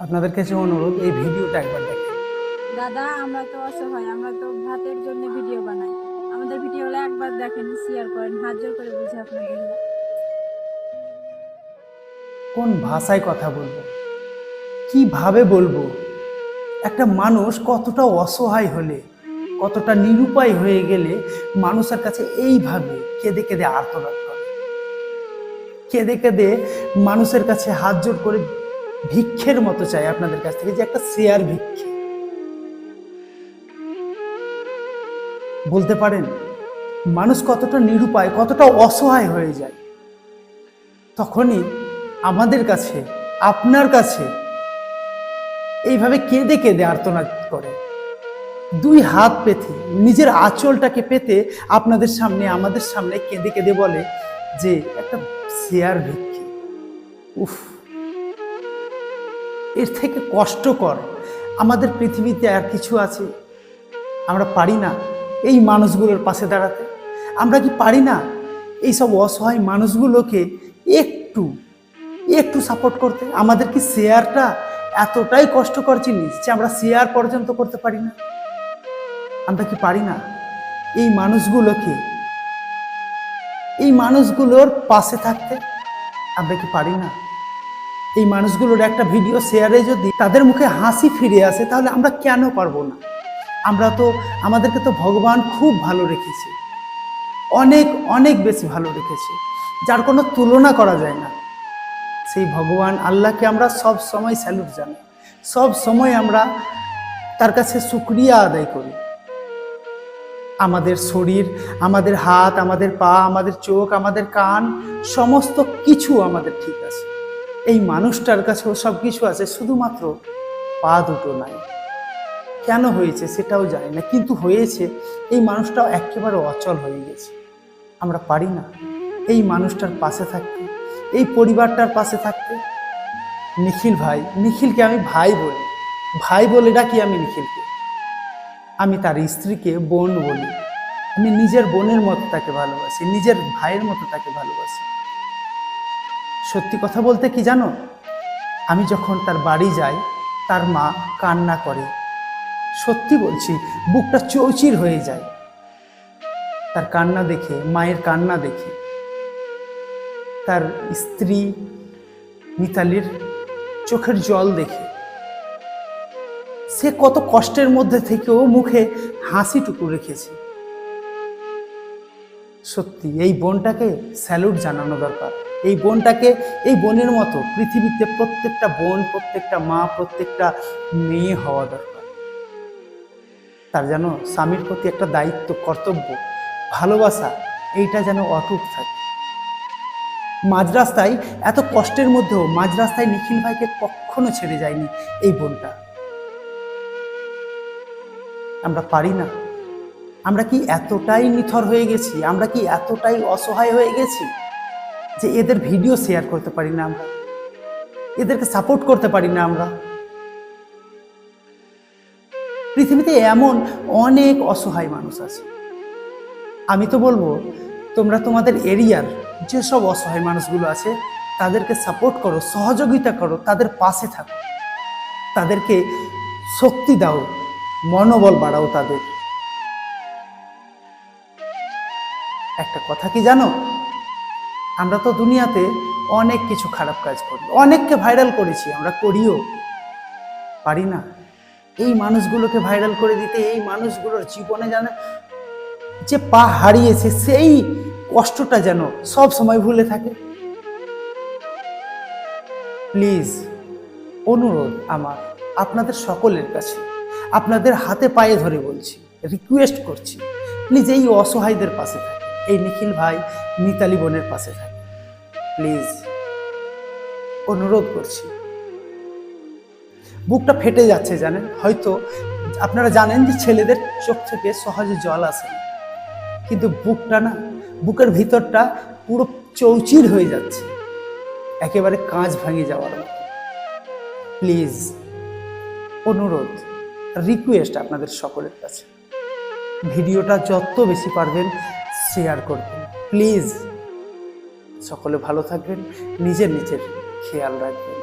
আপনাদের কাছে অনুরোধ এই ভিডিওটা একবার দেখেন। দাদা আমরা তো অসহায় আমরা তো ভাতের জন্য ভিডিও বানাই। আমাদের ভিডিওগুলো একবার দেখেন শেয়ার করেন হাত জোর করে বুঝে আপনাদের। কোন ভাষায় কথা বলব? কীভাবে বলব? একটা মানুষ কতটা অসহায় হলে কতটা নিরুপায় হয়ে গেলে মানুষের কাছে এইভাবে কেঁদে কেঁদে আর্তনাদ করে কেঁদে কেঁদে মানুষের কাছে হাত জোর করে ভিক্ষের মতো চাই আপনাদের কাছ থেকে, যে একটা শেয়ার ভিক্ষে। বলতে পারেন, মানুষ কতটা নিরুপায়, কতটা অসহায় হয়ে যায়, তখনই আমাদের কাছে, আপনার কাছে এইভাবে কেঁদে কেঁদে আর্তনাদ করে। দুই হাত পেতে, নিজের আঁচলটাকে পেতে আপনাদের সামনে, আমাদের সামনে কেঁদে কেঁদে বলে যে, একটা শেয়ার ভিক্ষে। উফ। এর থেকে কষ্টকর। আমাদের পৃথিবীতে আর কিছু আছে আমরা পারি না এই মানুষগুলোর পাশে দাঁড়াতে। আমরা কি পারি না এইসব অসহায় মানুষগুলোকে একটু একটু সাপোর্ট করতে? আমাদের কি শেয়ারটা এতটাই কষ্টকর জিনিস যে আমরা শেয়ার পর্যন্ত করতে পারি না? আমরা কি পারি না এই মানুষগুলোকে, এই মানুষগুলোর পাশে থাকতে? আমরা কি পারি না? এই মানুষগুলোর একটা ভিডিও শেয়ারে যদি তাদের মুখে হাসি ফিরে আসে, তাহলে আমরা কেন পারব না? আমরা তো, আমাদেরকে তো ভগবান খুব ভালো রেখেছে। অনেক অনেক বেশি ভালো রেখেছে। যার কোনো তুলনা করা যায় না। সেই ভগবান আল্লাহকে আমরা সব সময় স্যালুট জানি সব সময় আমরা তার কাছে শুক্রিয়া আদায় করি। আমাদের শরীর, আমাদের হাত, আমাদের পা, আমাদের চোখ, আমাদের কান, সমস্ত কিছু আমাদের ঠিক আছে। এই মানুষটার কাছেও সব কিছু আছে, শুধুমাত্র পা দুটো নাই। কেন হয়েছে সেটাও জানি না, কিন্তু হয়েছে, এই মানুষটাও একেবারে অচল হয়ে গেছে। আমরা পারি না এই মানুষটার পাশে থাকতে, এই পরিবারটার পাশে থাকতে। নিখিল ভাই, নিখিলকে আমি ভাই বলি। ভাই বলে ডাকি আমি নিখিলকে। আমি তার স্ত্রীকে বোন বলি। আমি নিজের বোনের মতো তাকে ভালোবাসি, নিজের ভাইয়ের মতো তাকে ভালোবাসি। সত্যি কথা বলতে কি জানো? আমি যখন তার বাড়ি যাই, তার মা কান্না করে। সত্যি বলছি, বুকটা চৌচির হয়ে যায়। তার কান্না দেখে, মায়ের কান্না দেখে, তার স্ত্রী মিতালির চোখের জল দেখে। সে কত কষ্টের মধ্যে থেকেও মুখে হাসিটুকু রেখেছে। সত্যি, এই বোনটাকে স্যালুট জানানো দরকার। এই বোনটাকে, এই বোনের মতো পৃথিবীতে প্রত্যেকটা বোন, প্রত্যেকটা মা, প্রত্যেকটা মেয়ে হওয়া দরকার। তার যেন স্বামীর প্রতি একটা দায়িত্ব, কর্তব্য, ভালোবাসা, এইটা যেন অটুট থাকে। মাঝ রাস্তায় এত কষ্টের মধ্যেও মাঝ রাস্তায় নিখিল ভাইকে কখনো ছেড়ে যায়নি এই বোনটা। আমরা পারি না। আমরা কি এতটাই নিথর হয়ে গেছি? আমরা কি এতটাই অসহায় হয়ে গেছি? যে এদের ভিডিও শেয়ার করতে পারি না আমরা। এদেরকে সাপোর্ট করতে পারি না আমরা। পৃথিবীতে এমন অনেক অসহায় মানুষ আছে। আমি তো বলব, তোমরা তোমাদের এরিয়ার যেসব অসহায় মানুষগুলো আছে, তাদেরকে সাপোর্ট করো, সহযোগিতা করো, তাদের পাশে থাকো। তাদেরকে শক্তি দাও, মনোবল বাড়াও তাদের। একটা কথা কি জানো? আমরা তো দুনিয়াতে অনেক কিছু খারাপ কাজ করি, অনেককে ভাইরাল করেছি, আমরা করিও। পারি না। এই মানুষগুলোকে ভাইরাল করে দিতে, এই মানুষগুলোর জীবনে যেন যে পা হারিয়েছে, সেই কষ্টটা যেন সব সময় ভুলে থাকে। প্লিজ, অনুরোধ আমার আপনাদের সকলের কাছে, আপনাদের হাতে পায়ে ধরে বলছি রিকোয়েস্ট করছি। প্লিজ, এই অসহায়দের পাশে থাকে এই নিখিল ভাই, মিতালি বোনের পাশে থাকে প্লিজ, অনুরোধ করছি। বুকটা ফেটে যাচ্ছে, জানেন? হয়তো আপনারা জানেন যে ছেলেদের চোখ থেকে সহজে জল আসে কিন্তু বুকটা না, বুকের ভিতরটা পুরো চৌচির হয়ে যাচ্ছে। একেবারে কাঁচ ভাঙে যাওয়ার মতো। প্লিজ, অনুরোধ রিকোয়েস্ট আপনাদের সকলের কাছে। ভিডিওটা যত বেশি পারবেন শেয়ার করবেন। প্লিজ সকলে ভালো থাকবেন নিজের নিজের খেয়াল রাখবেন।